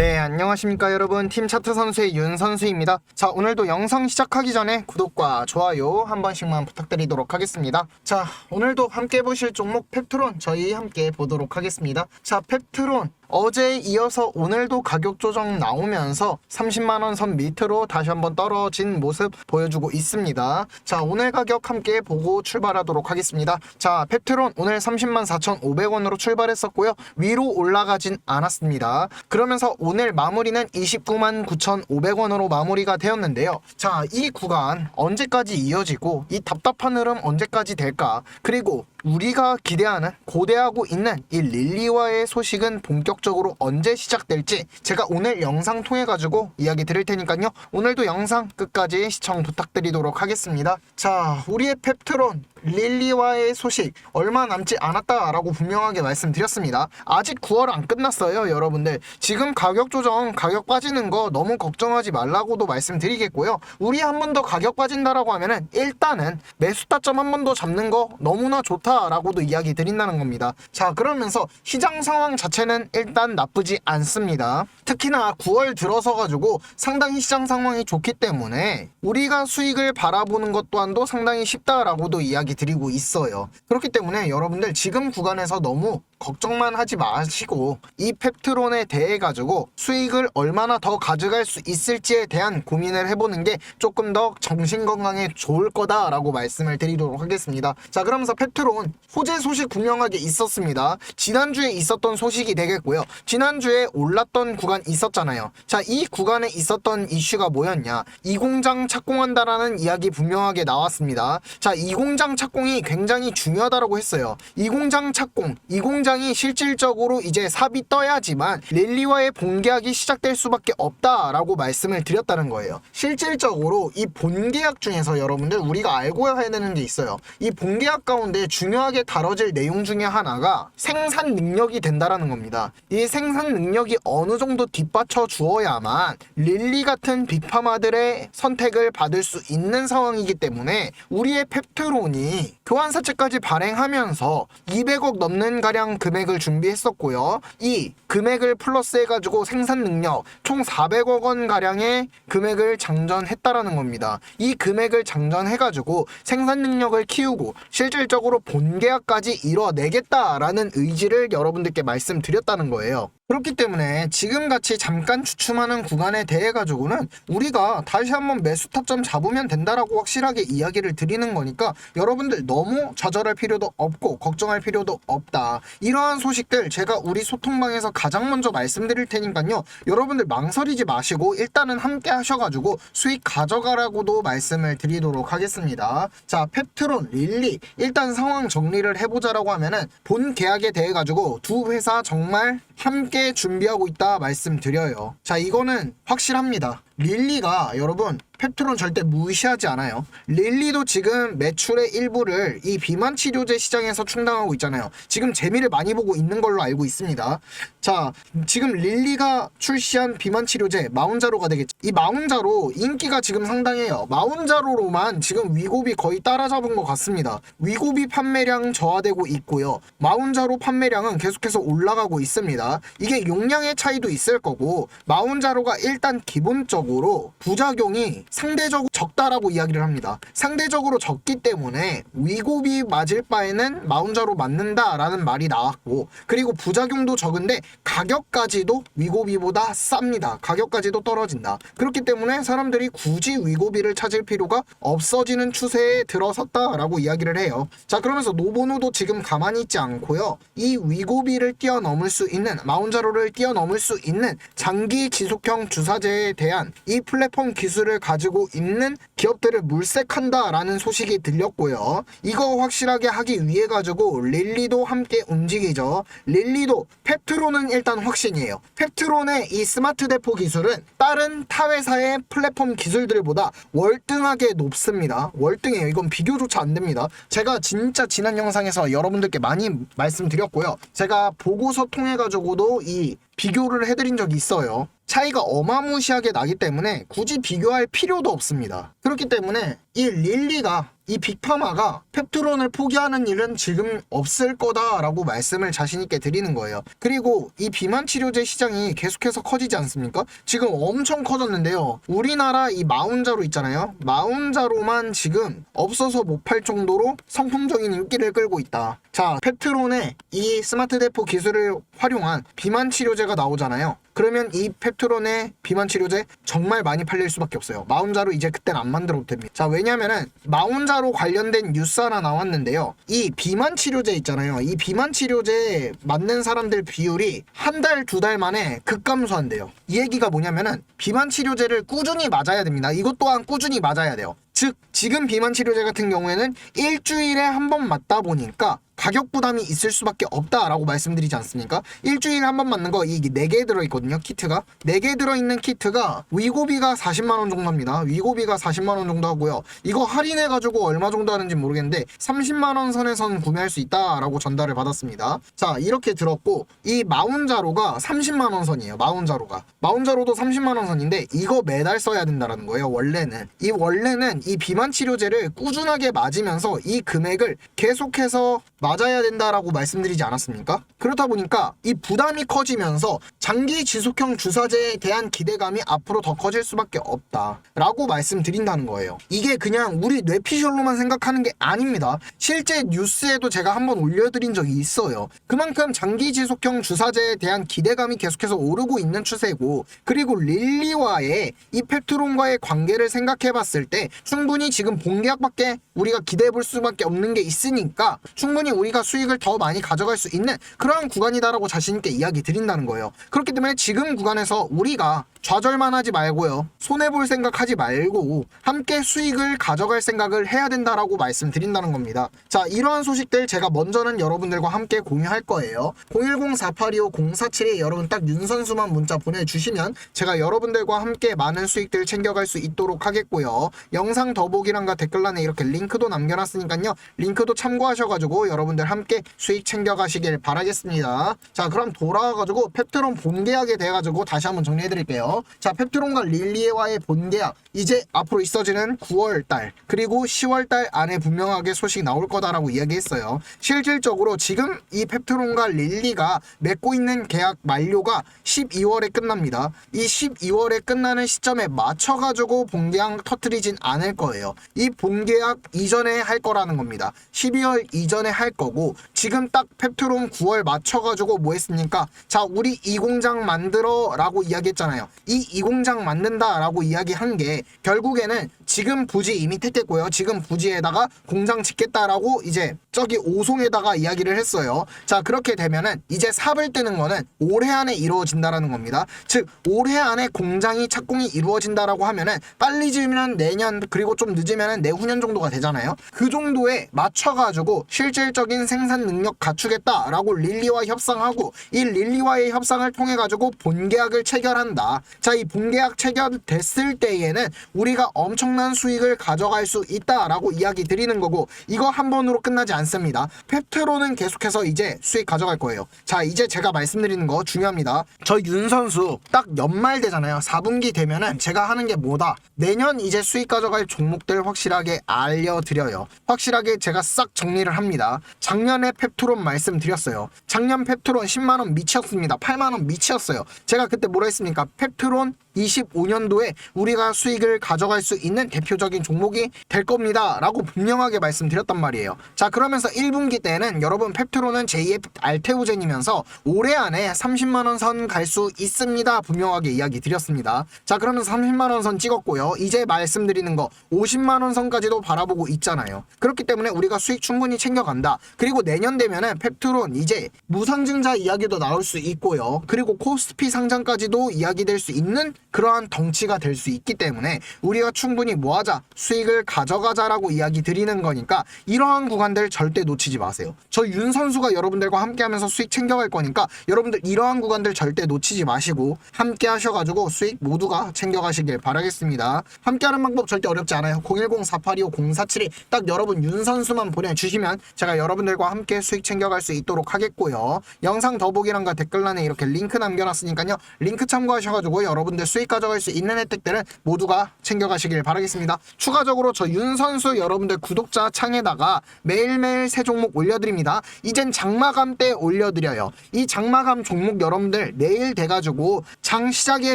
네, 안녕하십니까 여러분. 팀 차트 선수의 윤 선수입니다. 자, 오늘도 영상 시작하기 전에 구독과 좋아요 한 번씩만 부탁드리도록 하겠습니다. 자, 오늘도 함께 보실 종목 펩트론 저희 함께 보도록 하겠습니다. 자, 펩트론 어제에 이어서 오늘도 가격 조정 나오면서 30만원 선 밑으로 다시 한번 떨어진 모습 보여주고 있습니다. 자, 오늘 가격 함께 보고 출발하도록 하겠습니다. 자, 펩트론 오늘 30만 4,500원으로 출발했었고요. 위로 올라가진 않았습니다. 그러면서 오늘 마무리는 29만 9,500원으로 마무리가 되었는데요. 자, 이 구간 언제까지 이어지고 이 답답한 흐름 언제까지 될까? 그리고 우리가 기대하는 고대하고 있는 이 릴리와의 소식은 본격적으로 언제 시작될지 제가 오늘 영상 통해 가지고 이야기 드릴 테니까요. 오늘도 영상 끝까지 시청 부탁드리도록 하겠습니다. 자, 우리의 펩트론 릴리와의 소식 얼마 남지 않았다라고 분명하게 말씀드렸습니다. 아직 9월 안 끝났어요, 여러분들. 지금 가격 조정, 가격 빠지는 거 너무 걱정하지 말라고도 말씀드리겠고요. 우리 한 번 더 가격 빠진다라고 하면은 일단은 매수 타점 한 번 더 잡는 거 너무나 좋다 라고도 이야기 드린다는 겁니다. 자, 그러면서 시장 상황 자체는 일단 나쁘지 않습니다. 특히나 9월 들어서 가지고 상당히 시장 상황이 좋기 때문에 우리가 수익을 바라보는 것 또한도 상당히 쉽다라고도 이야기 드리고 있어요. 그렇기 때문에 여러분들 지금 구간에서 너무 걱정만 하지 마시고 이 펩트론에 대해 가지고 수익을 얼마나 더 가져갈 수 있을지에 대한 고민을 해보는 게 조금 더 정신 건강에 좋을 거다라고 말씀을 드리도록 하겠습니다. 자, 그러면서 펩트론 호재 소식 분명하게 있었습니다. 지난주에 있었던 소식이 되겠고요. 지난주에 올랐던 구간 있었잖아요. 자, 이 구간에 있었던 이슈가 뭐였냐? 이 공장 착공한다라는 이야기 분명하게 나왔습니다. 자, 이 공장 착공이 굉장히 중요하다라고 했어요. 이 공장 착공, 이 공장 이 실질적으로 이제 삽이 떠야지만 릴리와의 본계약이 시작될 수밖에 없다라고 말씀을 드렸다는 거예요. 실질적으로 이 본계약 중에서 여러분들 우리가 알고 해야 되는 게 있어요. 이 본계약 가운데 중요하게 다뤄질 내용 중에 하나가 생산 능력이 된다라는 겁니다. 이 생산 능력이 어느 정도 뒷받쳐 주어야만 릴리 같은 빅파마들의 선택을 받을 수 있는 상황이기 때문에 우리의 펩트론이 교환사채까지 발행하면서 200억 넘는 가량 금액을 준비했었고요. 이 금액을 플러스해가지고 생산 능력 총 400억 원 가량의 금액을 장전했다라는 겁니다. 이 금액을 장전해가지고 생산 능력을 키우고 실질적으로 본계약까지 이뤄내겠다라는 의지를 여러분들께 말씀드렸다는 거예요. 그렇기 때문에 지금같이 잠깐 주춤하는 구간에 대해 가지고는 우리가 다시 한번 매수 타점 잡으면 된다라고 확실하게 이야기를 드리는 거니까 여러분들 너무 좌절할 필요도 없고 걱정할 필요도 없다. 이러한 소식들 제가 우리 소통방에서 가장 먼저 말씀드릴 테니까요. 여러분들 망설이지 마시고 일단은 함께 하셔가지고 수익 가져가라고도 말씀을 드리도록 하겠습니다. 자, 펩트론, 릴리 일단 상황 정리를 해보자라고 하면은 본 계약에 대해 가지고 두 회사 정말 함께 준비하고 있다 말씀드려요. 자, 이거는 확실합니다. 릴리가 여러분 펩트론 절대 무시하지 않아요. 릴리도 지금 매출의 일부를 이 비만 치료제 시장에서 충당하고 있잖아요. 지금 재미를 많이 보고 있는 걸로 알고 있습니다. 자, 지금 릴리가 출시한 비만 치료제 마운자로가 되겠죠. 이 마운자로 인기가 지금 상당해요. 마운자로로만 지금 위고비 거의 따라잡은 것 같습니다. 위고비 판매량 저하되고 있고요. 마운자로 판매량은 계속해서 올라가고 있습니다. 이게 용량의 차이도 있을 거고 마운자로가 일단 기본적으로 부작용이 상대적으로 적다라고 이야기를 합니다. 상대적으로 적기 때문에 위고비 맞을 바에는 마운자로 맞는다라는 말이 나왔고 그리고 부작용도 적은데 가격까지도 위고비보다 쌉니다. 가격까지도 떨어진다. 그렇기 때문에 사람들이 굳이 위고비를 찾을 필요가 없어지는 추세에 들어섰다라고 이야기를 해요. 자 그러면서 노보노도 지금 가만히 있지 않고요. 이 위고비를 뛰어넘을 수 있는 마운자로를 뛰어넘을 수 있는 장기 지속형 주사제에 대한 이 플랫폼 기술을 가지고 있는 기업들을 물색한다라는 소식이 들렸고요. 이거 확실하게 하기 위해 가지고 릴리도 함께 움직이죠. 릴리도 펩트론은 일단 확신이에요. 펩트론의 이 스마트 대포 기술은 다른 타 회사의 플랫폼 기술들보다 월등하게 높습니다. 월등해요. 이건 비교조차 안 됩니다. 제가 진짜 지난 영상에서 여러분들께 많이 말씀드렸고요. 제가 보고서 통해 가지고도 이 비교를 해드린 적이 있어요. 차이가 어마무시하게 나기 때문에 굳이 비교할 필요도 없습니다. 그렇기 때문에 이 릴리가 이 빅파마가 펩트론을 포기하는 일은 지금 없을 거다라고 말씀을 자신있게 드리는 거예요. 그리고 이 비만 치료제 시장이 계속해서 커지지 않습니까? 지금 엄청 커졌는데요. 우리나라 이 마운자로 있잖아요. 마운자로만 지금 없어서 못 팔 정도로 성풍적인 인기를 끌고 있다. 자, 펩트론의 이 스마트 대포 기술을 활용한 비만 치료제가 나오잖아요. 그러면 이 펩트론의 비만 치료제 정말 많이 팔릴 수밖에 없어요. 마운자로 이제 그땐 안 만들어도 됩니다. 자, 왜냐면은 마운자로 관련된 뉴스 하나 나왔는데요. 이 비만 치료제 있잖아요. 이 비만 치료제 맞는 사람들 비율이 한 달, 두 달 만에 급감소한대요. 이 얘기가 뭐냐면은 비만 치료제를 꾸준히 맞아야 됩니다. 이것 또한 꾸준히 맞아야 돼요. 즉, 지금 비만 치료제 같은 경우에는 일주일에 한 번 맞다 보니까 가격 부담이 있을 수밖에 없다라고 말씀드리지 않습니까? 일주일에 한 번 맞는 거 이게 4개 들어있거든요 키트가. 4개 들어있는 키트가 위고비가 40만원 정도 합니다. 위고비가 40만원 정도 하고요. 이거 할인해가지고 얼마 정도 하는지 모르겠는데 30만원 선에선 구매할 수 있다라고 전달을 받았습니다. 자 이렇게 들었고 이 마운자로가 30만원 선이에요 마운자로가. 마운자로도 30만원 선인데 이거 매달 써야 된다라는 거예요 원래는. 이 원래는 이 비만 치료제를 꾸준하게 맞으면서 이 금액을 계속해서 맞아야 된다라고 말씀드리지 않았습니까? 그렇다 보니까 이 부담이 커지면서 장기 지속형 주사제에 대한 기대감이 앞으로 더 커질 수밖에 없다라고 말씀드린다는 거예요. 이게 그냥 우리 뇌피셜로만 생각하는 게 아닙니다. 실제 뉴스에도 제가 한번 올려드린 적이 있어요. 그만큼 장기 지속형 주사제에 대한 기대감이 계속해서 오르고 있는 추세고 그리고 릴리와의 이 펩트론과의 관계를 생각해 봤을 때 충분히 지금 본계약밖에 우리가 기대해 볼 수밖에 없는 게 있으니까 충분히 우리가 수익을 더 많이 가져갈 수 있는 그러한 구간이다라고 자신있게 이야기 드린다는 거예요. 그렇기 때문에 지금 구간에서 우리가 좌절만 하지 말고요. 손해볼 생각 하지 말고 함께 수익을 가져갈 생각을 해야 된다라고 말씀드린다는 겁니다. 자, 이러한 소식들 제가 먼저는 여러분들과 함께 공유할 거예요. 010-4825-047에 여러분 딱 윤선수만 문자 보내주시면 제가 여러분들과 함께 많은 수익들 챙겨갈 수 있도록 하겠고요. 영상 더보기란과 댓글란에 이렇게 링크도 남겨놨으니까요. 링크도 참고하셔가지고 여러분들 함께 수익 챙겨가시길 바라겠습니다. 자, 그럼 돌아와가지고 펩트론 본계약에 대해가지고 다시 한번 정리해드릴게 요. 자, 펩트론과 릴리에와의 본계약 이제 앞으로 있어지는 9월 달 그리고 10월 달 안에 분명하게 소식 나올 거다라고 이야기했어요. 실질적으로 지금 이 펩트론과 릴리가 맺고 있는 계약 만료가 12월에 끝납니다. 이 12월에 끝나는 시점에 맞춰가지고 본계약 터트리진 않을 거예요. 이 본계약 이전에 할 거라는 겁니다. 12월 이전에 할 거고 지금 딱 펩트론 9월 맞춰가지고 뭐 했습니까? 자 우리 이 공장 만들어 라고 이야기했잖아요. 이 이 공장 만든다라고 이야기한 게 결국에는 지금 부지 이미 택했고요. 지금 부지에다가 공장 짓겠다라고 이제 저기 오송에다가 이야기를 했어요. 자 그렇게 되면은 이제 삽을 뜨는 거는 올해 안에 이루어진다라는 겁니다. 즉 올해 안에 공장이 착공이 이루어진다라고 하면은 빨리 지으면 내년 그리고 좀 늦으면 내후년 정도가 되잖아요. 그 정도에 맞춰가지고 실질적인 생산 능력 갖추겠다라고 릴리와 협상하고 이 릴리와의 협상을 통해 가지고 본계약을 체결한다. 자 이 본계약 체결됐을 때에는 우리가 엄청난 수익을 가져갈 수 있다라고 이야기 드리는 거고 이거 한 번으로 끝나지 않습니다. 펩트로는 계속해서 이제 수익 가져갈 거예요. 자 이제 제가 말씀드리는 거 중요합니다. 저 윤 선수 딱 연말 되잖아요. 4분기 되면은 제가 하는 게 뭐다. 내년 이제 수익 가져갈 종목들 확실하게 알려드려요. 확실하게 제가 싹 정리를 합니다. 작년에 펩트론 말씀드렸어요. 작년 펩트론 10만원 미치었습니다. 8만원 미치었어요. 제가 그때 뭐라 했습니까? 펩트론 25년도에 우리가 수익을 가져갈 수 있는 대표적인 종목이 될 겁니다. 라고 분명하게 말씀드렸단 말이에요. 자, 그러면서 1분기 때는 여러분 펩트로는 제2의 알테오젠이면서 올해 안에 30만원 선 갈 수 있습니다. 분명하게 이야기 드렸습니다. 자, 그러면서 30만원 선 찍었고요. 이제 말씀드리는 거 50만원 선까지도 바라보고 있잖아요. 그렇기 때문에 우리가 수익 충분히 챙겨간다. 그리고 내년 되면은 펩트론 이제 무상증자 이야기도 나올 수 있고요. 그리고 코스피 상장까지도 이야기될 수 있는 그러한 덩치가 될 수 있기 때문에 우리가 충분히 뭐하자 수익을 가져가자라고 이야기 드리는 거니까 이러한 구간들 절대 놓치지 마세요. 저 윤 선수가 여러분들과 함께하면서 수익 챙겨갈 거니까 여러분들 이러한 구간들 절대 놓치지 마시고 함께 하셔가지고 수익 모두가 챙겨가시길 바라겠습니다. 함께하는 방법 절대 어렵지 않아요. 010-4825-047이 딱 여러분 윤 선수만 보내주시면 제가 여러분들과 함께 수익 챙겨갈 수 있도록 하겠고요. 영상 더보기란과 댓글란에 이렇게 링크 남겨놨으니까요. 링크 참고하셔가지고 여러분들 수익 가져갈 수 있는 혜택들은 모두가 챙겨가시길 바라겠습니다. 하겠습니다. 추가적으로 저 윤 선수 여러분들 구독자 창에다가 매일매일 새 종목 올려드립니다. 이젠 장마감 때 올려드려요. 이 장마감 종목 여러분들 내일 돼가지고 장 시작에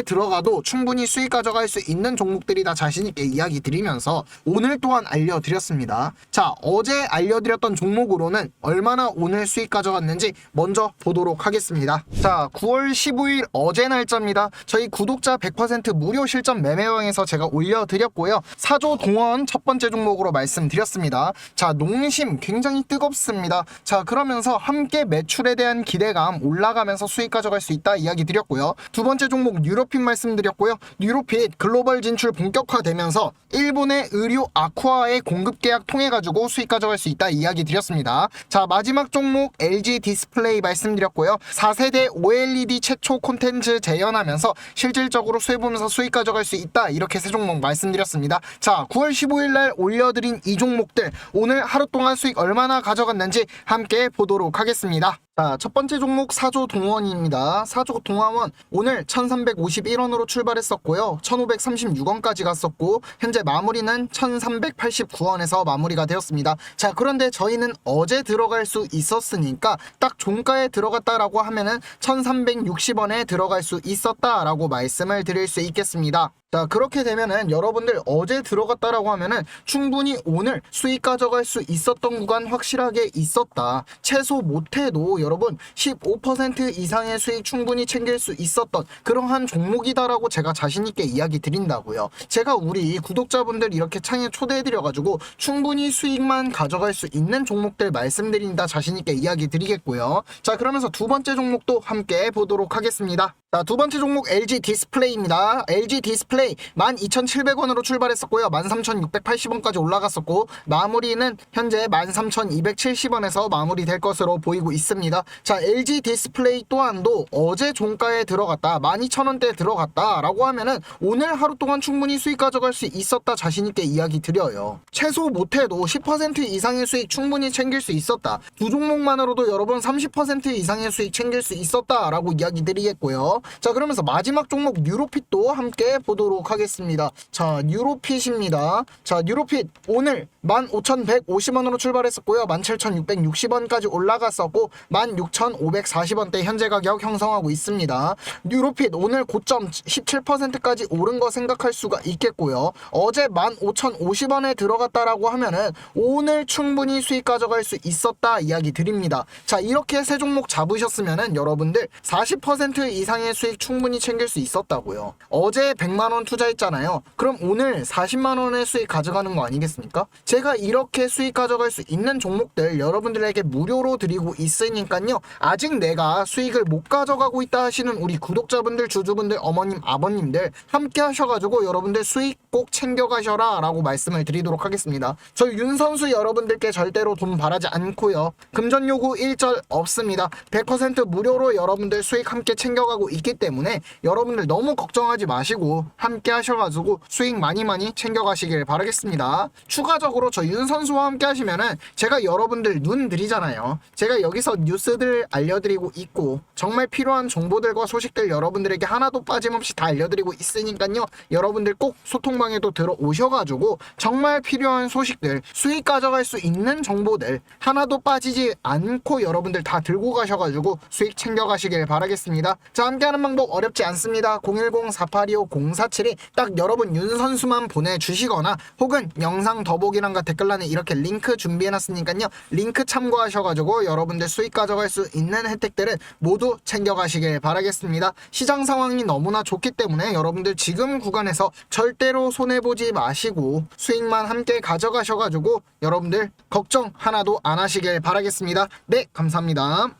들어가도 충분히 수익 가져갈 수 있는 종목들이 다 자신있게 이야기 드리면서 오늘 또한 알려드렸습니다. 자, 어제 알려드렸던 종목으로는 얼마나 오늘 수익 가져갔는지 먼저 보도록 하겠습니다. 자, 9월 15일 어제 날짜입니다. 저희 구독자 100% 무료 실전 매매왕에서 제가 올려드렸고요. 사조 동원 첫 번째 종목으로 말씀드렸습니다. 자, 농심 굉장히 뜨겁습니다. 자, 그러면서 함께 매출에 대한 기대감 올라가면서 수익 가져갈 수 있다 이야기 드렸고요. 두 번째 종목 뉴로핏 말씀드렸고요. 뉴로핏 글로벌 진출 본격화되면서 일본의 의류 아쿠아의 공급 계약 통해 가지고 수익 가져갈 수 있다 이야기 드렸습니다. 자, 마지막 종목 LG 디스플레이 말씀드렸고요. 4세대 OLED 최초 콘텐츠 재현하면서 실질적으로 수혜 보면서 수익 가져갈 수 있다 이렇게 세 종목 말씀드렸습니다. 자, 9월 15일 날 올려드린 이 종목들 오늘 하루 동안 수익 얼마나 가져갔는지 함께 보도록 하겠습니다. 자, 첫 번째 종목 사조 동원입니다. 사조 동원은 오늘 1351원으로 출발했었고요. 1536원까지 갔었고 현재 마무리는 1389원에서 마무리가 되었습니다. 자, 그런데 저희는 어제 들어갈 수 있었으니까 딱 종가에 들어갔다라고 하면은 1360원에 들어갈 수 있었다라고 말씀을 드릴 수 있겠습니다. 자 그렇게 되면은 여러분들 어제 들어갔다라고 하면은 충분히 오늘 수익 가져갈 수 있었던 구간 확실하게 있었다 최소 못해도 여러분 15% 이상의 수익 충분히 챙길 수 있었던 그러한 종목이다라고 제가 자신있게 이야기 드린다고요. 제가 우리 구독자분들 이렇게 창에 초대해드려가지고 충분히 수익만 가져갈 수 있는 종목들 말씀드린다 자신있게 이야기 드리겠고요. 자 그러면서 두 번째 종목도 함께 보도록 하겠습니다 자, 두 번째 종목 LG 디스플레이입니다. LG 디스플레이 12,700원으로 출발했었고요. 13,680원까지 올라갔었고 마무리는 현재 13,270원에서 마무리될 것으로 보이고 있습니다. 자, LG 디스플레이 또한도 어제 종가에 들어갔다. 12,000원대에 들어갔다라고 하면은 오늘 하루 동안 충분히 수익 가져갈 수 있었다 자신 있게 이야기 드려요. 최소 못해도 10% 이상의 수익 충분히 챙길 수 있었다. 두 종목만으로도 여러분 30% 이상의 수익 챙길 수 있었다라고 이야기 드리겠고요. 자 그러면서 마지막 종목 뉴로핏도 함께 보도록 하겠습니다. 자 뉴로핏입니다. 자 뉴로핏 오늘 15,150원으로 출발했었고요. 17,660원까지 올라갔었고 16,540원대 현재 가격 형성하고 있습니다. 뉴로핏 오늘 고점 17%까지 오른 거 생각할 수가 있겠고요. 어제 15,050원에 들어갔다라고 하면은 오늘 충분히 수익 가져갈 수 있었다 이야기 드립니다. 자 이렇게 세 종목 잡으셨으면은 여러분들 40% 이상의 수익 충분히 챙길 수 있었다고요. 어제 100만 원 투자했잖아요. 그럼 오늘 40만 원의 수익 가져가는 거 아니겠습니까? 제가 이렇게 수익 가져갈 수 있는 종목들 여러분들에게 무료로 드리고 있으니까요. 아직 내가 수익을 못 가져가고 있다 하시는 우리 구독자분들, 주주분들, 어머님, 아버님들 함께 하셔가지고 여러분들 수익 꼭 챙겨가셔라 라고 말씀을 드리도록 하겠습니다. 저 윤 선수 여러분들께 절대로 돈 바라지 않고요. 금전 요구 일절 없습니다. 100% 무료로 여러분들 수익 함께 챙겨가고 있기 때문에 여러분들 너무 걱정하지 마시고 함께 하셔가지고 수익 많이 많이 챙겨가시길 바라겠습니다. 추가적으로 저 윤 선수와 함께 하시면은 제가 여러분들 눈 드리잖아요. 제가 여기서 뉴스들 알려드리고 있고 정말 필요한 정보들과 소식들 여러분들에게 하나도 빠짐없이 다 알려드리고 있으니까요. 여러분들 꼭 소통 방에도 들어오셔가지고 정말 필요한 소식들 수익 가져갈 수 있는 정보들 하나도 빠지지 않고 여러분들 다 들고 가셔가지고 수익 챙겨가시길 바라겠습니다. 자 함께하는 방법 어렵지 않습니다. 010-4825-047이 딱 여러분 윤 선수만 보내주시거나 혹은 영상 더보기란과 댓글란에 이렇게 링크 준비해놨으니까요. 링크 참고하셔가지고 여러분들 수익 가져갈 수 있는 혜택들은 모두 챙겨가시길 바라겠습니다. 시장 상황이 너무나 좋기 때문에 여러분들 지금 구간에서 절대로 손해보지 마시고 수익만 함께 가져가셔가지고 여러분들 걱정 하나도 안 하시길 바라겠습니다. 네, 감사합니다.